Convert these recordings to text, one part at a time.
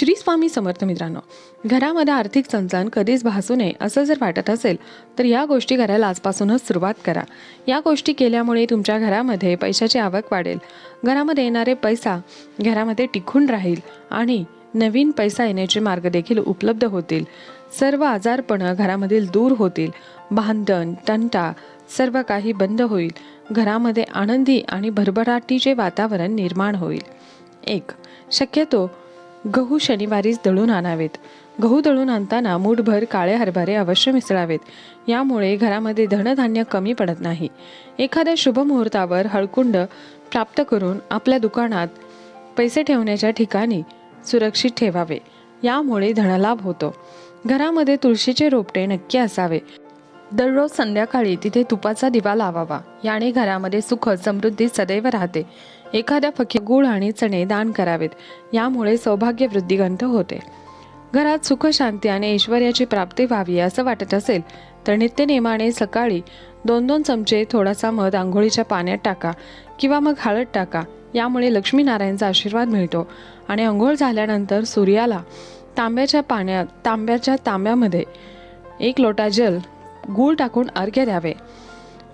श्री स्वामी समर्थ मित्रांनो घरामध्ये आर्थिक चणचण कधीच भासू नये असं जर वाटत असेल तर या गोष्टी करायला आजपासूनच सुरुवात करा. या गोष्टी केल्यामुळे तुमच्या घरामध्ये पैशाची आवक वाढेल. घरामध्ये येणारे पैसा घरामध्ये टिकून राहील आणि नवीन पैसा येण्याचे मार्ग देखील उपलब्ध होतील. सर्व आजारपणं घरामधील दूर होतील. भांडण तंटा सर्व काही बंद होईल. घरामध्ये आनंदी आणि भरभराटीचे वातावरण निर्माण होईल. एक शक्यतो गहू शनिवारीच दळून आणावेत. गहू दळून आणताना मूठभर काळे हरभरे अवश्य मिसळावेत. यामुळे घरामध्ये धनधान्य कमी पडत नाही. एखाद्या शुभ मुहूर्तावर हळकुंड प्राप्त करून आपल्या दुकानात पैसे ठेवण्याच्या ठिकाणी सुरक्षित ठेवावे. यामुळे धनलाभ होतो. घरामध्ये तुळशीचे रोपटे नक्की असावे. दररोज संध्याकाळी तिथे तुपाचा दिवा लावावा. याने घरामध्ये सुख समृद्धी सदैव राहते. एखाद्या फकी गुळ आणि चणे दान करावेत. यामुळे सौभाग्य वृद्धिगंत होते. घरात सुख शांती आणि ऐश्वर्याची प्राप्ती व्हावी असं वाटत असेल तर नित्यनेमाने सकाळी दोन दोन चमचे थोडासा मध आंघोळीच्या पाण्यात टाका किंवा मग हळद टाका. यामुळे लक्ष्मीनारायणचा आशीर्वाद मिळतो आणि आंघोळ झाल्यानंतर सूर्याला तांब्याच्या पाण्यात तांब्याच्या तांब्यामध्ये एक लोटा जल गूळ टाकून अर्घ्य द्यावे.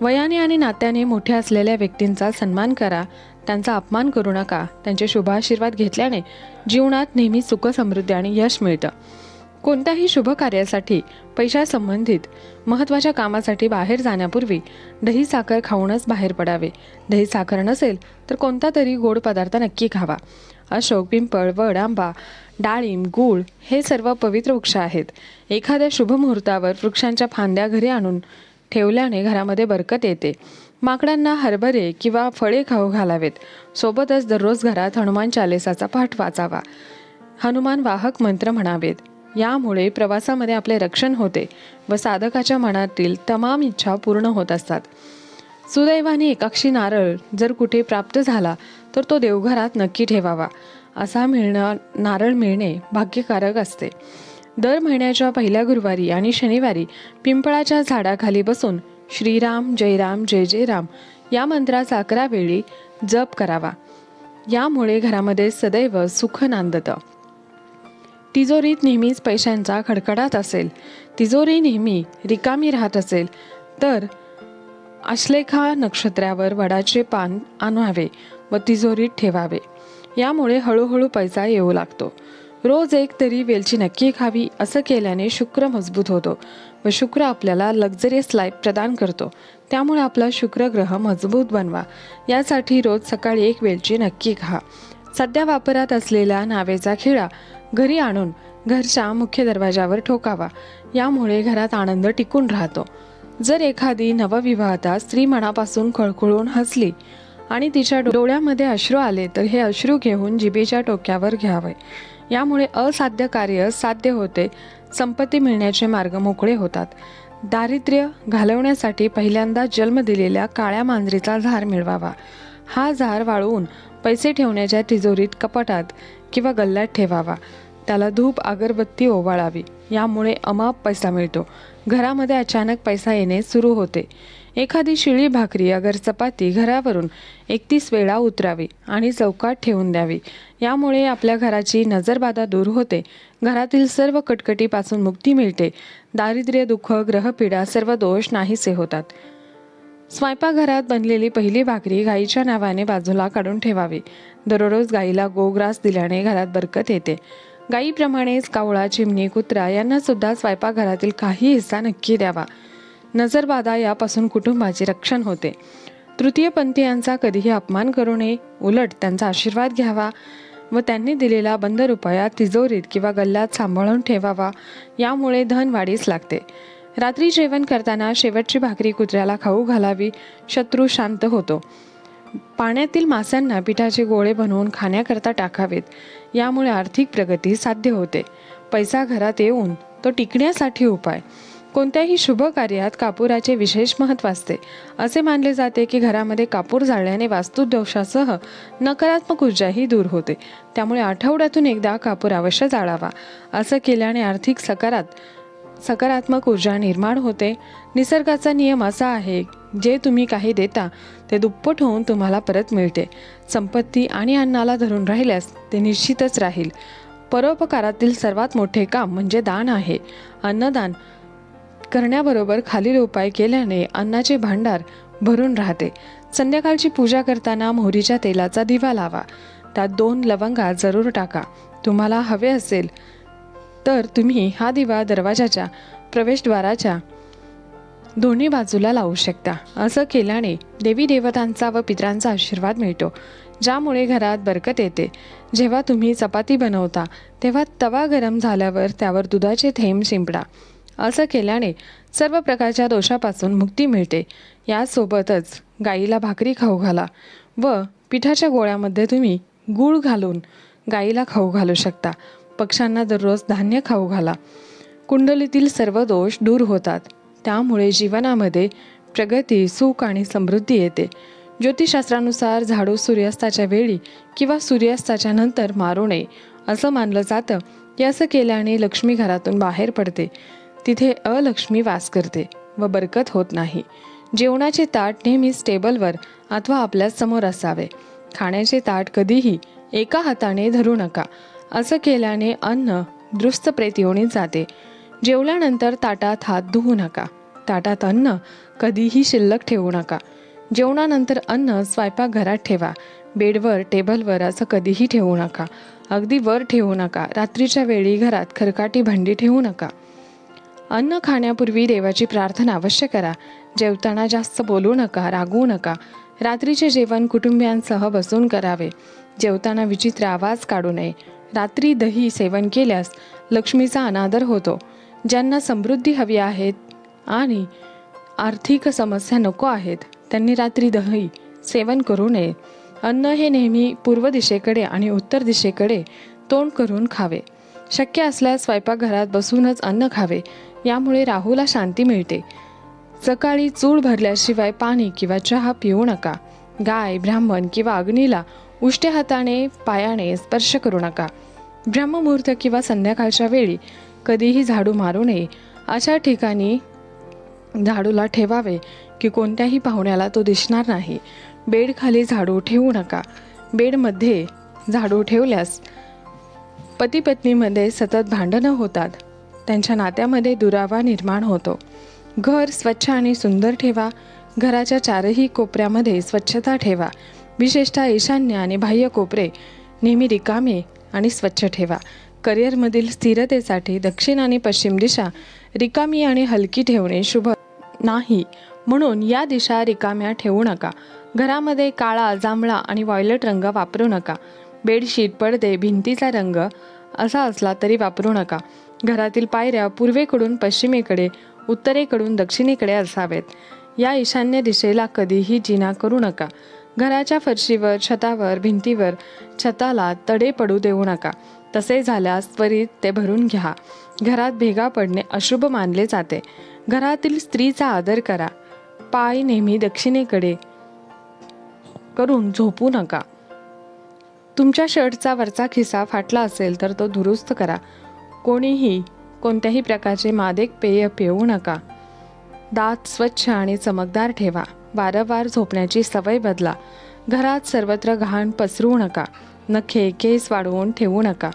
वयाने आणि नात्याने मोठे असलेल्या व्यक्तींचा सन्मान करा. त्यांचा अपमान करू नका. त्यांचे शुभाशीर्वाद घेतल्याने जीवनात नेहमी सुख समृद्धी आणि यश मिळतं. कोणत्याही शुभ कार्यासाठी पैशासंबंधित महत्त्वाच्या कामासाठी बाहेर जाण्यापूर्वी दही साखर खाऊनच बाहेर पडावे. दही साखर नसेल तर कोणता तरी गोड पदार्थ नक्की खावा. अशोक पिंपळ वड आंबा डाळिंब गूळ हे सर्व पवित्र वृक्ष आहेत. एखाद्या शुभ मुहूर्तावर वृक्षांच्या फांद्या घरी आणून ठेवल्याने घरामध्ये बरकत येते. माकडांना हरभरे किंवा फळे खाऊ घालावेत. सोबतच दररोज घरात हनुमान चालिसाचा पाठ वाचावा. हनुमान वाहक मंत्र म्हणावेत. यामुळे प्रवासामध्ये आपले रक्षण होते व साधकाच्या मनातील तमाम इच्छा पूर्ण होत असतात. सुदैवाने एकाक्षी नारळ जर कुठे प्राप्त झाला तर तो देवघरात नक्की ठेवावा. असा मिळणार नारळ मिळणे भाग्यकारक असते. दर महिन्याच्या पहिल्या गुरुवारी आणि शनिवारी पिंपळाच्या झाडाखाली बसून श्रीराम जयराम जय जय राम या मंत्राचा अकरा वेळी जप करावा. यामुळे घरामध्ये सदैव सुख नांदतं. तिजोरीत नेहमीच पैशांचा खडखडाट असेल. तिजोरी नेहमी रिकामी राहत असेल. तर आश्लेखा नक्षत्रावर वडाचे पान आणावे व तिजोरीत ठेवावे. यामुळे हळूहळू पैसा येऊ लागतो. रोज एक तरी वेलची नक्की खावी असं केल्याने शुक्र मजबूत होतो व शुक्र आपल्याला लक्झरियस लाईफ प्रदान करतो. त्यामुळे आपला शुक्र ग्रह मजबूत बनवा. यासाठी रोज सकाळी एक वेलची नक्की खा. सध्या वापरात असलेला नावेचा खिळा घरी आणून घरच्या मुख्य दरवाजावर ठोकावा. यामुळे घरात आनंद टिकून राहतो. जर एखादी नवविवाहता स्त्री मनापासून खळखळून हसली आणि तिच्या डोळ्यामध्ये अश्रू आले तर हे अश्रू घेऊन जिभेच्या टोक्यावर घ्यावे. यामुळे असाध्य कार्य साध्य होते संपत्ती मिळण्याचे मार्ग मोकळे होतात. दारिद्र्य घालवण्यासाठी पहिल्यांदा जन्म दिलेल्या काळ्या मांजरीचा झार मिळवावा. हा झार वाळवून पैसे ठेवण्याच्या तिजोरीत कपाटात किंवा गल्ल्यात ठेवावा. त्याला धूप अगरबत्ती ओवाळावी. यामुळे अमाप पैसा मिळतो. घरामध्ये अचानक पैसा येणे सुरू होते. एखादी शिळी भाकरी अगर चपाती घरावरून एकतीस वेळा उतरावी आणि चौकात ठेवून द्यावी. यामुळे आपल्या घराची नजरबाधा दूर होते. घरातील सर्व कटकटीपासून मुक्ती मिळते. दारिद्र्य दुःख ग्रहपीडा सर्व दोष नाहीसे होतात. स्वयंपाकघरात बनलेली पहिली भाकरी गाईच्या नावाने बाजूला काढून ठेवावी. दररोज गाईला गोग्रास दिल्याने घरात बरकत येते. गाईप्रमाणेच कावळा चिमणी कुत्रा यांना सुद्धा स्वयंपाकघरातील काही हिस्सा नक्की द्यावा. नजरबाधा यापासून कुटुंबाचे रक्षण होते. तृतीयपंथीयांचा कधीही अपमान करू नये. उलट त्यांचा आशीर्वाद घ्यावा व त्यांनी दिलेला बंद रुपया तिजोरीत किंवा गल्ल्यात सांभाळून ठेवावा. यामुळे धन वाढीस लागते. रात्री जेवण करताना शेवटची भाकरी कुत्र्याला खाऊ घालावी शत्रू शांत होतो. पाण्यातील माशांना पिठाचे गोळे बनवून खाण्याकरता टाकावेत. यामुळे आर्थिक प्रगती साध्य होते. पैसा घरात येऊन तो टिकण्यासाठी उपाय. कोणत्याही शुभ कार्यात कापुराचे विशेष महत्त्व असते. असे मानले जाते की घरामध्ये कापूर जाळल्याने वास्तुदोषासह नकारात्मक ऊर्जाही दूर होते. त्यामुळे आठवड्यातून एकदा कापूर अवश्य जाळावा. असं केल्याने आर्थिक सकारात सकारात्मक ऊर्जा निर्माण होते. निसर्गाचा नियम असा आहे जे तुम्ही काही देता ते दुप्पट होऊन तुम्हाला परत मिळते. संपत्ती आणि अन्नाला धरून राहिल्यास ते निश्चितच राहील. परोपकारातील सर्वात मोठे काम म्हणजे दान आहे. अन्नदान करण्याबरोबर खालील उपाय केल्याने अन्नाचे भांडार भरून राहते. संध्याकाळची पूजा करताना मोहरीच्या तेलाचा दिवा लावा. त्यात दोन लवंगा जरूर टाका. तुम्हाला हवे असेल तर तुम्ही हा दिवा दरवाजाच्या प्रवेशद्वाराच्या दोन्ही बाजूला लावू शकता. असं केल्याने देवी देवतांचा व पितरांचा आशीर्वाद मिळतो ज्यामुळे घरात बरकत येते. जेव्हा तुम्ही चपाती बनवता तेव्हा तवा गरम झाल्यावर त्यावर दुधाचे थेंब शिंपडा. असं केल्याने सर्व प्रकारच्या दोषापासून मुक्ती मिळते. यासोबतच गाईला भाकरी खाऊ घाला व पिठाच्या गोळ्यामध्ये तुम्ही गूळ घालून गाईला खाऊ घालू शकता. पक्ष्यांना दररोज धान्य खाऊ घाला. कुंडलीतील सर्व दोष दूर होतात. त्यामुळे जीवनामध्ये प्रगती सुख आणि समृद्धी येते. ज्योतिषशास्त्रानुसार झाडू सूर्यास्ताच्या वेळी किंवा सूर्यास्ताच्या नंतर मारू नये असं मानलं जातं. की असं केल्याने लक्ष्मी घरातून बाहेर पडते. तिथे अलक्ष्मी वास करते व बरकत होत नाही. जेवणाचे ताट नेहमीच टेबलवर अथवा आपल्यासमोर असावे. खाण्याचे ताट कधीही एका हाताने धरू नका. असं केल्याने अन्न दृस्त प्रेत जाते. जेवल्यानंतर ताटात हात धुवू नका. ताटात अन्न कधीही शिल्लक ठेवू नका. जेवणानंतर अन्न स्वयंपाकघरात ठेवा. बेडवर टेबलवर असं कधीही ठेवू नका. अगदी वर ठेवू नका. रात्रीच्या वेळी घरात खरकाटी भांडी ठेवू नका. अन्न खाण्यापूर्वी देवाची प्रार्थना अवश्य करा. जेवताना जास्त बोलू नका रागवू नका. रात्रीचे जेवण कुटुंबियांसह बसून करावे. जेवताना विचित्र आवाज काढू नये. रात्री दही सेवन केल्यास लक्ष्मीचा अनादर होतो. ज्यांना समृद्धी हवी आहेत आणि आर्थिक समस्या नको आहेत त्यांनी रात्री दही सेवन करू नये. अन्न हे नेहमी पूर्व दिशेकडे आणि उत्तर दिशेकडे तोंड करून खावे. शक्य असल्यास स्वयंपाकघरात बसूनच अन्न खावे. यामुळे राहूला शांती मिळते. सकाळी चूळ भरल्याशिवाय पाणी किंवा चहा पिऊ नका. गाय ब्राह्मण किंवा अग्नीला उष्ट्या हाताने पायाने स्पर्श करू नका. ब्रह्ममुहूर्त किंवा संध्याकाळच्या वेळी कधीही झाडू मारू नये. अशा ठिकाणी झाडूला ठेवावे की कोणत्याही पाहुण्याला तो दिसणार नाही. बेडखाली झाडू ठेवू नका. बेडमध्ये झाडू ठेवल्यास पती पत्नीमध्ये सतत भांडणं होतात. त्यांच्या नात्यामध्ये दुरावा निर्माण होतो. घर स्वच्छ आणि सुंदर ठेवा. घराच्या चारही कोपऱ्यामध्ये स्वच्छता ठेवा. विशेषतः ईशान्य आणि बाह्य कोपरे नेहमी रिकामे आणि स्वच्छ ठेवा. करिअरमधील स्थिरतेसाठी दक्षिण आणि पश्चिम दिशा रिकामी आणि हलकी ठेवणे शुभ नाही. म्हणून या दिशा रिकाम्या ठेवू नका. घरामध्ये काळा जांभळा आणि व्हायलेट रंग वापरू नका. बेडशीट पडदे भिंतीचा रंग असा असला तरी वापरू नका. घरातील पायऱ्या पूर्वेकडून पश्चिमेकडे उत्तरेकडून दक्षिणेकडे असावेत. या ईशान्य दिशेला कधीही जिना करू नका. घराच्या फरशीवर छतावर भिंतीवर छताला तडे पडू देऊ नका. तसे झाल्यास त्वरित ते भरून घ्या. घरात भेगा पडणे अशुभ मानले जाते. घरातील स्त्रीचा आदर करा. पाय नेहमी दक्षिणेकडे करून झोपू नका. तुमच्या शर्टचा वरचा खिसा फाटला असेल तर तो दुरुस्त करा. कोणीही कोणत्याही प्रकारचे मादेक पेय पिऊ नका. दात स्वच्छ आणि चमकदार ठेवा. वारंवार झोपण्याची सवय बदला. घरात सर्वत्र घाण पसरू नका. नखे केस वाढवून ठेवू नका.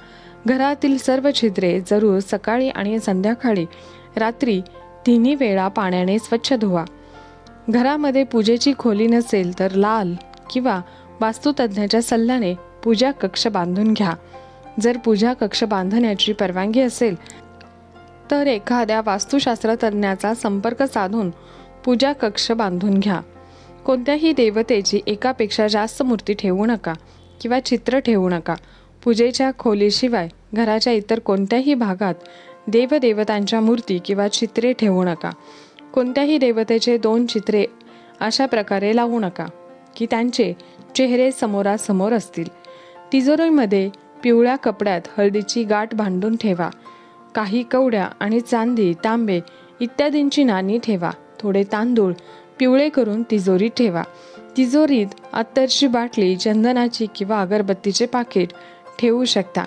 घरातील सर्व छिद्रे जरूर सकाळी आणि संध्याकाळी रात्री तिन्ही वेळा पाण्याने स्वच्छ धुवा. घरामध्ये पूजेची खोली नसेल तर लाल किंवा वास्तुतज्ञाच्या सल्ल्याने पूजा कक्ष बांधून घ्या. जर पूजा कक्ष बांधण्याची परवानगी असेल तर एखाद्या वास्तुशास्त्र तज्ज्ञाचा संपर्क साधून पूजा कक्ष बांधून घ्या. कोणत्याही देवतेची एकापेक्षा जास्त मूर्ती ठेवू नका किंवा चित्र ठेवू नका. पूजेच्या खोलीशिवाय घराच्या इतर कोणत्याही भागात देवदेवतांच्या मूर्ती किंवा चित्रे ठेवू नका. कोणत्याही देवतेचे दोन चित्रे अशा प्रकारे लावू नका की त्यांचे चेहरे समोरासमोर असतील. तिजोरीमध्ये पिवळ्या कपड्यात हळदीची गाठ बांधून ठेवा. काही कवड्या आणि चांदी तांबे इत्यादींची नाणी ठेवा. थोडे तांदूळ पिवळे करून तिजोरीत ठेवा. तिजोरीत अत्तरची बाटली चंदनाची किंवा अगरबत्तीचे पाकिट ठेवू शकता.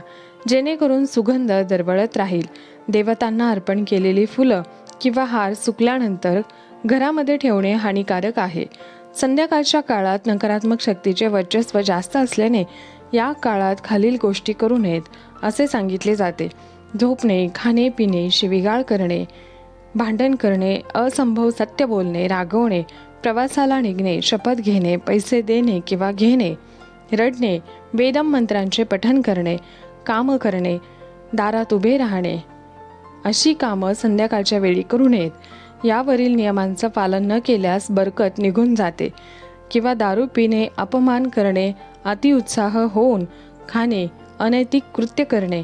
जेणेकरून सुगंध दरवळत राहील. देवतांना अर्पण केलेली फुलं किंवा हार सुकल्यानंतर घरामध्ये ठेवणे हानिकारक आहे. संध्याकाळच्या काळात नकारात्मक शक्तीचे वर्चस्व जास्त असल्याने या काळात खालील गोष्टी करू नयेत असे सांगितले जाते. झोपणे खाणे पिणे शिविगाळ करणे भांडण करणे असंभव सत्य बोलणे रागवणे प्रवासाला निघणे शपथ घेणे पैसे देणे किंवा घेणे रडणे वेदम मंत्रांचे पठन करणे कामं करणे दारात उभे राहणे अशी कामं संध्याकाळच्या वेळी करू नयेत. यावरील नियमांचं पालन न केल्यास बरकत निघून जाते किंवा दारू पिणे अपमान करणे अतिउत्साह होऊन खाणे अनैतिक कृत्य करणे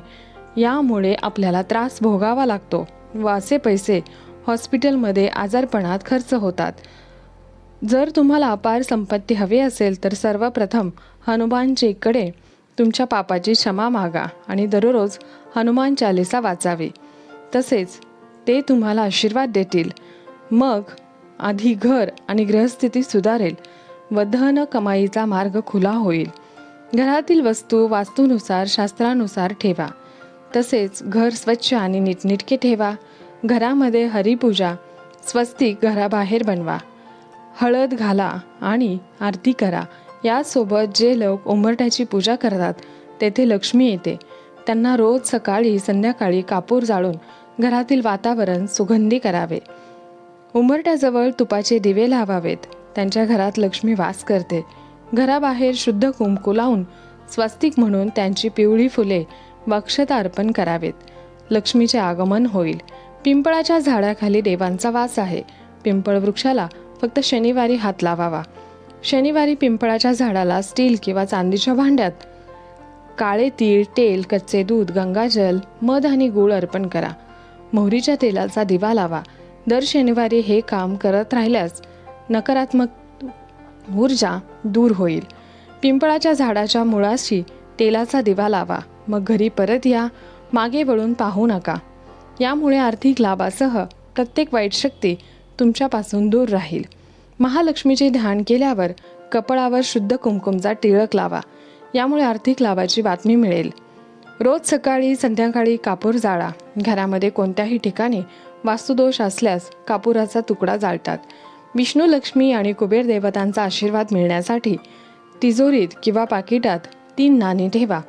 यामुळे आपल्याला त्रास भोगावा लागतो. वासे पैसे हॉस्पिटलमध्ये आजारपणात खर्च होतात. जर तुम्हाला अपार संपत्ती हवी असेल तर सर्वप्रथम हनुमानजीकडे तुमच्या पापाची क्षमा मागा आणि दररोज हनुमान चालिसा वाचावी. तसेच ते तुम्हाला आशीर्वाद देतील. मग आधी घर आणि ग्रहस्थिती सुधारेल व धन कमाईचा मार्ग खुला होईल. घरातील वस्तू वास्तूनुसार शास्त्रानुसार ठेवा. तसेच घर स्वच्छ आणि नीटनिटके ठेवा. घरामध्ये हरिपूजा स्वस्तिक घराबाहेर बनवा. हळद घाला आणि आरती करा. यासोबत जे लोक उंबरठ्याची पूजा करतात तेथे लक्ष्मी येते. त्यांना रोज सकाळी संध्याकाळी कापूर जाळून घरातील वातावरण सुगंधी करावे. उंबरट्याजवळ तुपाचे दिवे लावावेत. त्यांच्या घरात लक्ष्मी वास करते. घराबाहेर शुद्ध कुंकू लावून स्वस्तिक म्हणून त्यांची पिवळी फुले वक्षता अर्पण करावेत. लक्ष्मीचे आगमन होईल. पिंपळाच्या झाडाखाली देवांचा वास आहे. पिंपळ वृक्षाला फक्त शनिवारी हात लावावा. शनिवारी पिंपळाच्या झाडाला स्टील किंवा चांदीच्या भांड्यात काळे तीळ तेल कच्चे दूध गंगाजल मध आणि गूळ अर्पण करा. मोहरीच्या तेलाचा दिवा लावा. दर शनिवारी हे काम करत राहिल्यास नकारात्मक ऊर्जा दूर होईल. पिंपळाच्या झाडाच्या मुळाशी तेलाचा दिवा लावा. मग घरी परत या. मागे वळून पाहू नका. यामुळे आर्थिक लाभासह प्रत्येक वाईट शक्ती तुमच्यापासून दूर राहील. महालक्ष्मीचे ध्यान केल्यावर कपाळावर शुद्ध कुमकुमचा टिळक लावा. यामुळे आर्थिक लाभाची बातमी मिळेल. रोज सकाळी संध्याकाळी कापूर जाळा. घरामध्ये कोणत्याही ठिकाणी वास्तुदोष असल्यास कापुराचा तुकडा जाळतात. विष्णू लक्ष्मी आणि कुबेर देवतांचा आशीर्वाद मिळण्यासाठी तिजोरीत किंवा पाकिटात तीन नाणी ठेवा.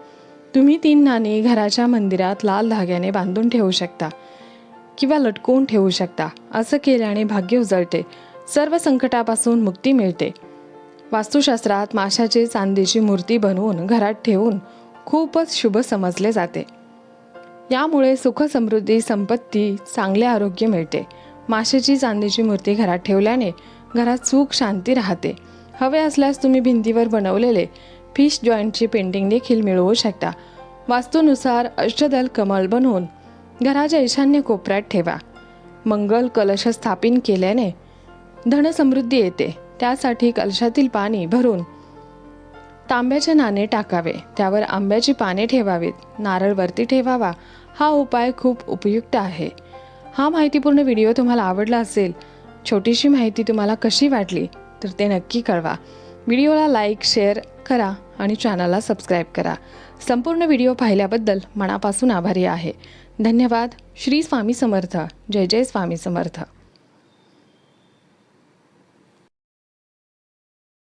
तुम्ही तीन नाणी घराच्या मंदिरात लाल धाग्याने बांधून ठेवू शकता किंवा लटकवून ठेवू शकता. असं केल्याने भाग्य उजळते. सर्व संकटापासून मुक्ती मिळते. वास्तुशास्त्रात माशाची चांदीची मूर्ती बनवून घरात ठेवून खूपच शुभ समजले जाते. यामुळे सुख समृद्धी संपत्ती चांगले आरोग्य मिळते. माशाची चांदीची मूर्ती घरात ठेवल्याने घरात सुख शांती राहते. हवे असल्यास तुम्ही भिंतीवर बनवलेले फिश जॉईंटची पेंटिंग देखील मिळवू शकता. वास्तूनुसार अष्टदल कमल बनवून घराच्या ईशान्य कोपऱ्यात ठेवा. मंगल कलश स्थापित केल्याने धनसमृद्धी येते. त्यासाठी कलशातील पाणी भरून तांब्याचे नाणे टाकावे. त्यावर आंब्याची पाने ठेवावीत. नारळ वरती ठेवावा. हा उपाय खूप उपयुक्त आहे. हा माहितीपूर्ण व्हिडिओ तुम्हाला आवडला असेल छोटीशी माहिती तुम्हाला कशी वाटली तर ते नक्की कळवा. व्हिडिओला लाईक शेअर करा आणि चॅनलला सबस्क्राईब करा. संपूर्ण व्हिडिओ पाहिल्याबद्दल मनापासून आभारी आहे. धन्यवाद. श्री स्वामी समर्थ. जय जय स्वामी समर्थ.